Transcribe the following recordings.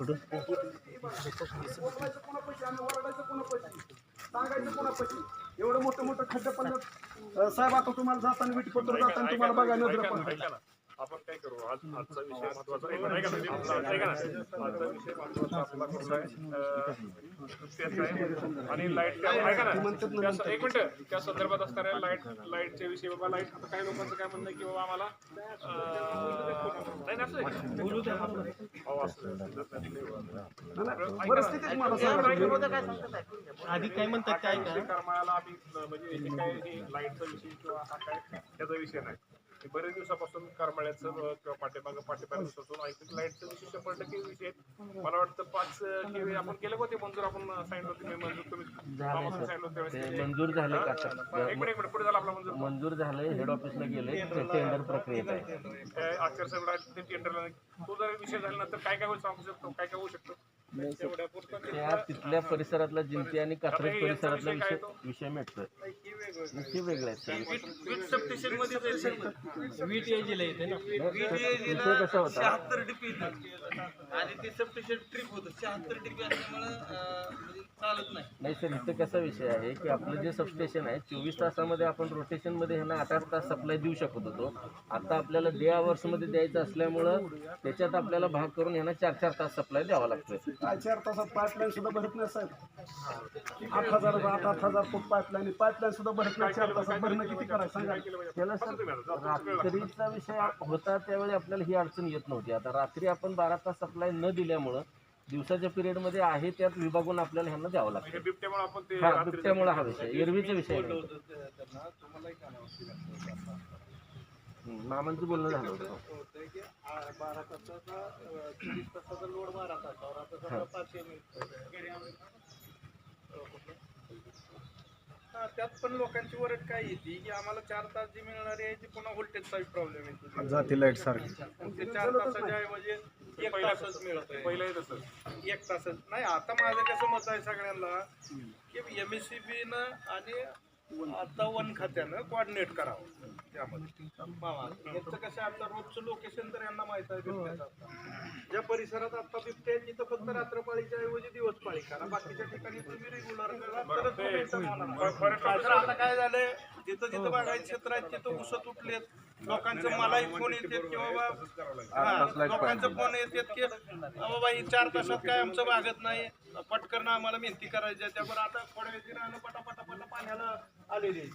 बोलवायचं सांगायचं कोणापाशी एवढं मोठं मोठं खड्डे पण साहेब आता तुम्हाला जाताना विटी पत्र जाताना तुम्हाला बघायला नजर पण आपण काय करू? आज आजचा विषय महत्त्वाचा ऐका ना, ऐका ना, आपला- ऐका ना आजचा विषय महत्त्वाचा आपला कुठला आहे. आहे आणि लाइट ऐका ना त्या- एक मिनिट. त्या संदर्भात असणाऱ्या लाइट लाईटच्या विषयी बाबा लाइट आता काही लोकांचं काय म्हणणं आहे की बाबा आम्हाला नाही ना आहे. हो, आहे. आधी काय म्हणतात काय करमाळ्याला आम्ही म्हणजे हे काय हे लाईटचा विषय किंवा हा काय त्याचा विषय नाही. हे बरेच दिवसापासून करमाळ्याचं किंवा पाठीमागं पाठीमागे दिवसापासून ऐकून लाईटचा विषय शंभर टक्के विषय. मला वाटतं पाच केवी आपण केले होते मंजूर? आपण सांगितलं होतं मी मंजूर. तुम्ही सांगितलं होतं. मंजूर झाले? एक मिनिट एक मिनिट. पुढे झाला आपला मंजूर. मंजूर झाले हेड ऑफिसला गेले. टेंडर प्रक्रियेत आहे. आचारसंहिता टेंडरला तो जर विषय झाल्यानंतर काय काय होईल सांगू शकतो? काय काय होऊ शकतं? त्या तिथल्या परिसरातला जिंती आणि कात्रज परिसरातला विषय विषय मिटतोय. विषय वेगळे आहे. विषय कसा होता? आणि ते सबस्टेशन ट्रिप शहात्तर चालत नाही सर इथं कसा विषय आहे की आपलं जे सबस्टेशन आहे चोवीस तासामध्ये आपण रोटेशनमध्ये ह्यांना आठ आठ तास सप्लाय देऊ शकत होतो. आता आपल्याला डे आवर्समध्ये द्यायचं असल्यामुळं त्याच्यात आपल्याला भाग करून ह्यांना चार चार तास सप्लाय द्यावा लागतोय. काय चार तासात पाईपलाईन सुद्धा भरत नाही साहेब. आठ हजार आठ आठ हजार फूट पाईपलाईन पाईपलाईन सुद्धा भरत नाही चार तासात भरणं किती करायचं सांगा. त्याला सर रात्रीचा विषय होता त्यावेळी आपल्याला ही अडचण येत नव्हती. आता रात्री आपण बारा तास सप्लाय न दिल्यामुळं दिवसाच्या पिरियडमध्ये आहे त्यात विभागून आपल्याला ह्यांना द्यावं लागतं. हे बिबट्यामुळे ते हा बिबट्यामुळे हा विषय एरवीचा विषय मामांचं बोलणं झालं होतं. लोड बारा तासावर आता सगळं पाचशे हा, त्यात पण लोकांची वरट काय येते की आम्हाला चार तास जी मिळणारी आहे ती पुन्हा व्होल्टेजचा प्रॉब्लेम येतो जाती लाइट सारखी. ते चार तासाच्या ऐवजी एक तासच मिळत आहे पहिलंही तसं एक तासच. नाही आता माझं कसं मत आहे सगळ्यांना की एम एस सी बीनं आणि आता वन खात्यानं कोऑर्डिनेट करावं. त्यामध्ये. यांचं कसं आहे, आता रोजचं लोकेशन तर यांना माहीत आहे बिबट्याचं आता. ज्या परिसरात आता बिबटे आहेत तिथं फक्त रात्रपाळीच्या ऐवजी दिवस पाळी करा. बाकीच्या ठिकाणी तुम्ही रेग्युलर करा तरच होणार आहे. तर आता काय झालंय जिथं जिथं बागायत क्षेत्र आहेत तिथं उसत उठलेत लोकांचं मलाही फोन येतात की बाबा हा, लोकांचं फोन येतात की बाबा ही चार तासात काय आमचं भागत नाही. पटकन आम्हाला मेहनती करायची आहे. त्यावर आता थोड्या वेळी राहणं पटा पटा पटा पाण्याला आलेली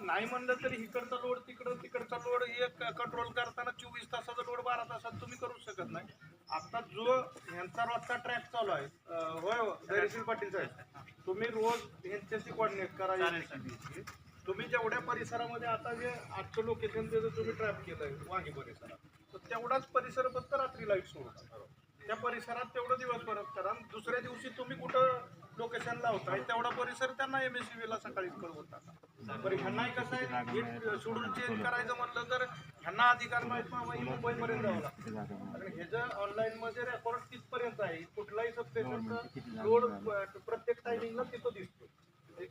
नाही म्हणलं तरी इकडचा लोड तिकडं तिकडचा लोड एक कंट्रोल करताना चोवीस तासाचा लोड बारा तासात तुम्ही करू शकत नाही. आता जो ह्यांचा रोजचा ट्रॅक चालू आहे होय हो, धैर्यशील पाटील साहेब तुम्ही रोज ह्यांच्याशी कॉर्डिनेट करा यांच्याशी. तुम्ही जेवढ्या परिसरामध्ये आता जे आजचं लोकेशन त्याचं तुम्ही ट्रॅप केलंय वांगी परिसरात तर तेवढाच परिसर फक्त रात्री लाइट सोडू. त्या परिसरात तेवढं दिवस परत करा दुसऱ्या दिवशी तुम्ही कुठं लोकेशन लावताय तेवढा परिसर त्यांना एम एस ला सकाळीच कळवत बरं ह्यांना कसं आहे सोडून चेंज करायचं म्हटलं तर ह्यांना अधिकार माहीत नाही मुंबईपर्यंत जावं लागतं. कारण ह्याचं ऑनलाईन मध्ये रेकॉर्ड तिथपर्यंत आहे कुठलाही सबस्टेशनचा रोड प्रत्येक टायमिंगला तिथं दिसतो.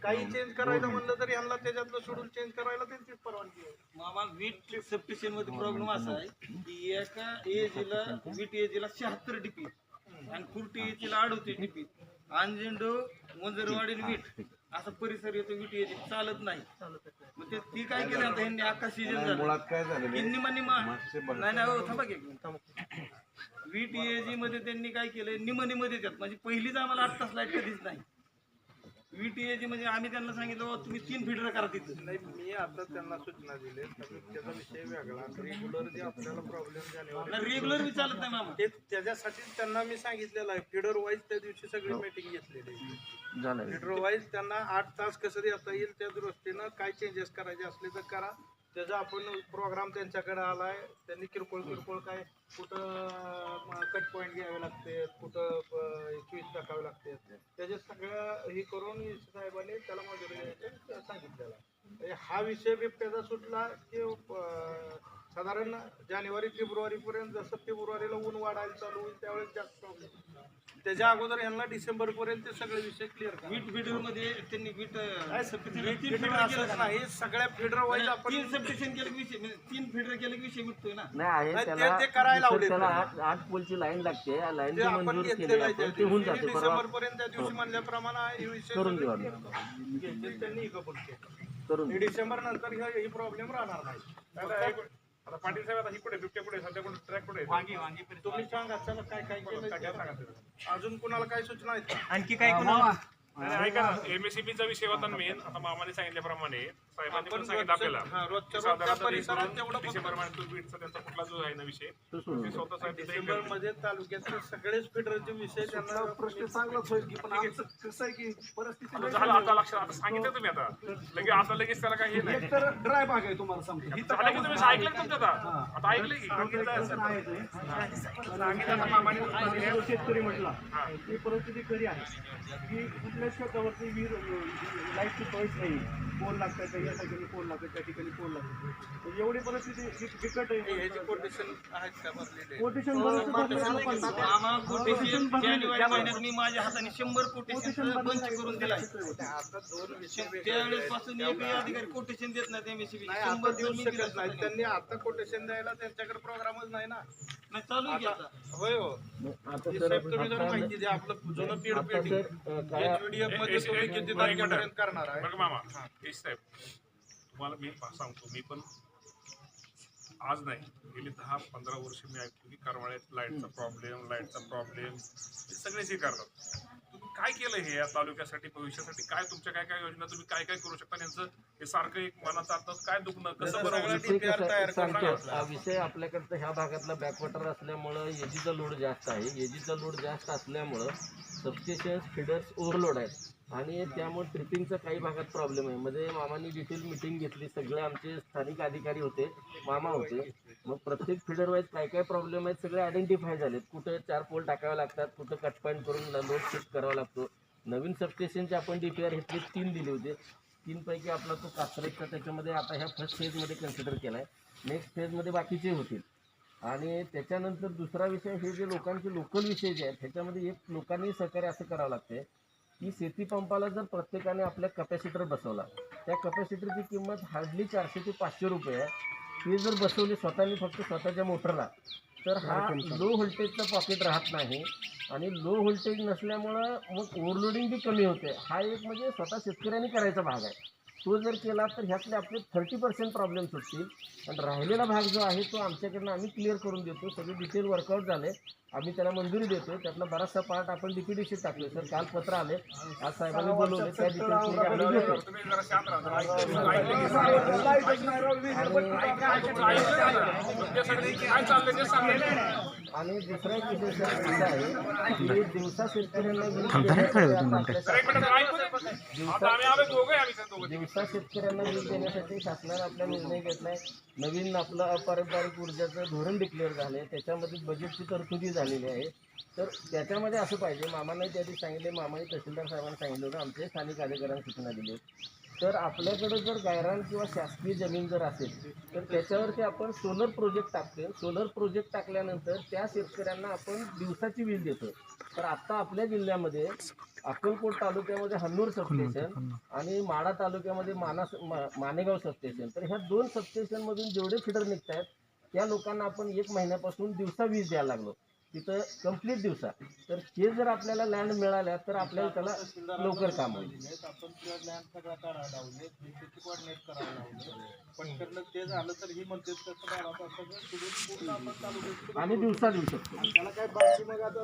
काही चेंज करायचं म्हणलं तर ह्यांना त्याच्यातलं सोडून चेंज करायला त्यांची परवानगी आहे. मामा वीट सबस्टेशनमध्ये प्रॉब्लेम असा आहे की एका एजीला वीट एजीला शहात्तर डीपी आणि खुर्टी एजीला अडवतीस डीपी अंजेंडो मंजरवाडी आणि वीट. असा परिसर येतो वीट एजी चालत नाही. मग ते ती काय केलं आता? ह्यांनी अख्खा सीजन झाला. मुळात काय झालेलं आहे? निम्मा निम्मा नाही नाही हो, थांबा की एक मिनिट. वीट एजी मध्ये त्यांनी काय केलंय निम निम देतात. म्हणजे पहिलीच आम्हाला आठ तास लाइट कधीच नाही. वीट एजी म्हणजे आम्ही त्यांना सांगितलं "बाबा, तुम्ही तीन फिल्टर करा तिथं. नाही मी आता त्यांना सूचना दिली त्याचा विषय वेगळा. रेग्युलर जे आपल्याला प्रॉब्लेम झाले रेग्युलर बी चालत नाही मामा. ते त्याच्यासाठी त्यांना मी सांगितलेलं आहे. फिडर वाईज त्या दिवशी सगळी मीटिंग घेतलेली आहे. झालं. फिडर वाईज त्यांना आठ तास कसं देता येईल त्या दृष्टीनं काय चेंजेस करायचे असले तर करा. त्याचा आपण प्रोग्राम त्यांच्याकडे आलाय. त्यांनी किरकोळ किरकोळ काय कुठं पॉईंट घ्यावे लागते कुठं स्विच टाकावे लागते. त्याचे सगळं हे करून साहेबांनी त्याला मजुरी द्यायचं सांगितलेलं म्हणजे हा विषय बिबट्याचा सुटला की साधारण जानेवारी फेब्रुवारी पर्यंत जसं फेब्रुवारीला ऊन वाढायला चालू होईल त्यावेळेस जास्त प्रॉब्लेम त्याच्या अगोदर ह्यांना डिसेंबर पर्यंत ते सगळे विषय क्लिअर करा. वीट व्हिडिओमध्ये त्यांनी वीट असंच नाही सगळ्या फिडर वाईज आपण तीन सबस्टेशन केलं की विषय म्हणजे तीन फिडर केलं की विषय मिटतोय ना? नाही आहे नाही, ते- त्याला ते करायला लावलेत त्याला. आठ आठ पोलची लाईन लागते या ते आपण मंजूर केली घेतलेलं आहे त्या आपण ते होऊन दिवशी. जाते परवा डिसेंबर पर्यंत त्या दिवशी म्हणल्याप्रमाणे हे विषय करून देऊ सगळे आम्ही घेतले त्यांनी कबूल केलं करून हे. डिसेंबर नंतर हे ही प्रॉब्लेम राहणार नाही. एक- आता पाटील साहेब आता ही कुठे बिबट्या कुठे सध्या कुठे ट्रॅक कुठे आहे? तुम्ही सांगा चला काय काय केलं काय सांगा. अजून कुणाला काय सूचना आहेत का? आणखी काय कोणाला नाही, नाही, ऐका ना एमएससीबीचा विषय होता मेन आता मामाने सांगितल्याप्रमाणे साहेबांनी पण सांगितलं आपल्याला. हा, डिसेंबर महिन्यात तो बीडचा त्यांचा कुठला जो आहे ना विषय तो. स्वतः साहेब डिसेंबरमध्ये तालुक्यातले सगळेच फिडरचे विषय त्यांना प्रश्न चांगलाच होईल की पण कसं आहे की परिस्थिती झालं आता लक्षात. आता सांगितलं तुम्ही आता. लगेच आता लगेच त्याला काही हे नाही. तर ड्राय भाग आहे तुम्हाला सांगतो. झालं की तुम्ही ऐकलं का तुमचं आता? आता ऐकलं की? सांगितलं मामाने शेतकरी म्हटला. ती परिस्थिती खरी आहे. की लाईटची सोयच नाही. पोल लागतात त्या या ठिकाणी पोल लागतात त्या ठिकाणी पोल लागतात. एवढी परिस्थिती बिकट आहे. ह्याची कोटेशन आहेत का बसलेले कोटेशन भरायचं बसलेलं पण आता- आम्हाला कोटेशन जानेवारी महिन्यात मी माझ्या हाताने शंभर कोटेशन बंच करून अधिकारी कोटेशन देत नाही एमएससीबी नाही आता देऊ शकत नाही. त्यांनी आता कोटेशन द्यायला त्यांच्याकडे प्रोग्रामच नाही ना. नाही चालू आहे की आता होय हो. आता हे सर साहेब तुम्ही जरा आता माहिती द्या आपलं जुनं पीड आता पेंडिंग सर अ, काय एचडीएफमध्ये एक- तुम्ही एक- किती एक- तारखेपर्यंत करणार आहे? बरं का मामा साहेब तुम्हाला मी पा- सांगतो मी पण आज नाही गेली दहा पंधरा वर्ष मी ऐकतो की करमाळ्यात लाईटचा प्रॉब्लेम लाईटचा प्रॉब्लेम हे सगळे स्वीकारतात तुम्ही काय केलं हे या तालुक्यासाठी भविष्यासाठी? काय तुमच्या काय काय योजना तुम्ही काय काय करू शकता? यांचं हे सारखं एक मनाचं आता काय दुखणं? कसं बरं होऊ शकतं? विषय. हा आपल्याकडचं ह्या भागातला बॅकवॉटर असल्यामुळं एजीचा लोड जास्त आहे. एजीचा लोड जास्त असल्यामुळं सबस्टेशन्स फिडर्स ओव्हरलोड आहेत. आणि त्यामुळे ट्रिपिंगचा काही भागात प्रॉब्लेम आहे. मध्ये मामांनी डिटेल मिटिंग घेतली. सगळे आमचे स्थानिक अधिकारी होते मामा होते. मग प्रत्येक फिडर वाईज काय काय प्रॉब्लेम आहेत सगळे आयडेंटिफाय झालेत. कुठं चार पोल टाकावे लागतात कुठं कट पॉईंट करून लोड शिफ्ट करावा लागतो. नवीन सबस्टेशनचे आपण डी पी आर घेतले तीन दिले होते. तीनपैकी आपला तो कात्रजचा त्याच्यामध्ये आता ह्या फर्स्ट फेजमध्ये कन्सिडर केला आहे नेक्स्ट फेजमध्ये बाकीचे होतील. आणि त्याच्यानंतर दुसरा विषय हे जे लोकांचे लोकल विषय जे आहेत त्याच्यामध्ये एक लोकांनी सहकार्य असं करावं लागते की शेती पंपाला जर प्रत्येकाने आपल्या कपॅसिटर बसवला त्या कपॅसिटरची किंमत हार्डली चारशे ते पाचशे रुपये आहे. ती जर बसवली स्वतःनी फक्त स्वतःच्या मोटरला तर हा लो व्होल्टेजचा पॉकेट राहत नाही आणि लो व्होल्टेज नसल्यामुळं मग ओव्हरलोडिंग बी कमी होते. हा एक म्हणजे स्वतः शेतकऱ्यांनी करायचा भाग आहे. तो जर केला तर ह्यातले आपले थर्टी पर्सेंट प्रॉब्लेम सुटतील आणि राहिलेला भाग जो आहे तो आमच्याकडनं आम्ही क्लिअर करून देतो सगळे डिटेल वर्कआउट झाले आम्ही त्याला मंजुरी देतो त्यातला बराचसा पार्ट आपण डीपीडीशीत टाकलो सर काल पत्र आले आज साहेबांनी बोलवले त्या डिटेल्समध्ये आम्ही आणि दुसरा एक असा आहे की दिवसा शेतकऱ्यांना वीज देण्यासाठी दिवसा शेतकऱ्यांना वीज देण्यासाठी शासनाने आपला निर्णय घेतलाय. नवीन आपलं अपारंपरिक ऊर्जाचं धोरण डिक्लेअर झाले त्याच्यामध्ये बजेटची तरतुदी झालेली आहे. तर त्याच्यामध्ये असं पाहिजे. मामाने त्या दिवशी सांगितले मामाने तहसीलदार साहेबांनी सांगितलं होतं. आमचे स्थानिक अधिकाऱ्यांना सूचना दिली. तर आपल्याकडे जर गायरान किंवा शासकीय जमीन जर असेल तर त्याच्यावरती आपण सोलर प्रोजेक्ट टाकतो सोलर प्रोजेक्ट टाकल्यानंतर त्या शेतकऱ्यांना आपण दिवसाची वीज देतो तर आता आपल्या जिल्ह्यामध्ये अक्कलकोट तालुक्यामध्ये हन्नूर सबस्टेशन आणि माडा तालुक्यामध्ये माना मा- मानेगाव सबस्टेशन तर ह्या दोन सबस्टेशनमधून जेवढे फिडर निघत आहेत त्या लोकांना आपण एक महिन्यापासून दिवसा वीज द्यायला लागलो. तिथं कंप्लीट दिवसा तर हे जर आपल्याला लँड मिळाल्या तर आपल्याला त्याला लवकर काम होईल. आपण तुला लँड सगळा काढायला लावले त्याची कोऑर्डिनेट करायला लावले पटकन ते झालं तर ही म्हणते तसं बारा तासाचं आणि दिवसा देऊ शकतो त्याला काय बाकी मग आता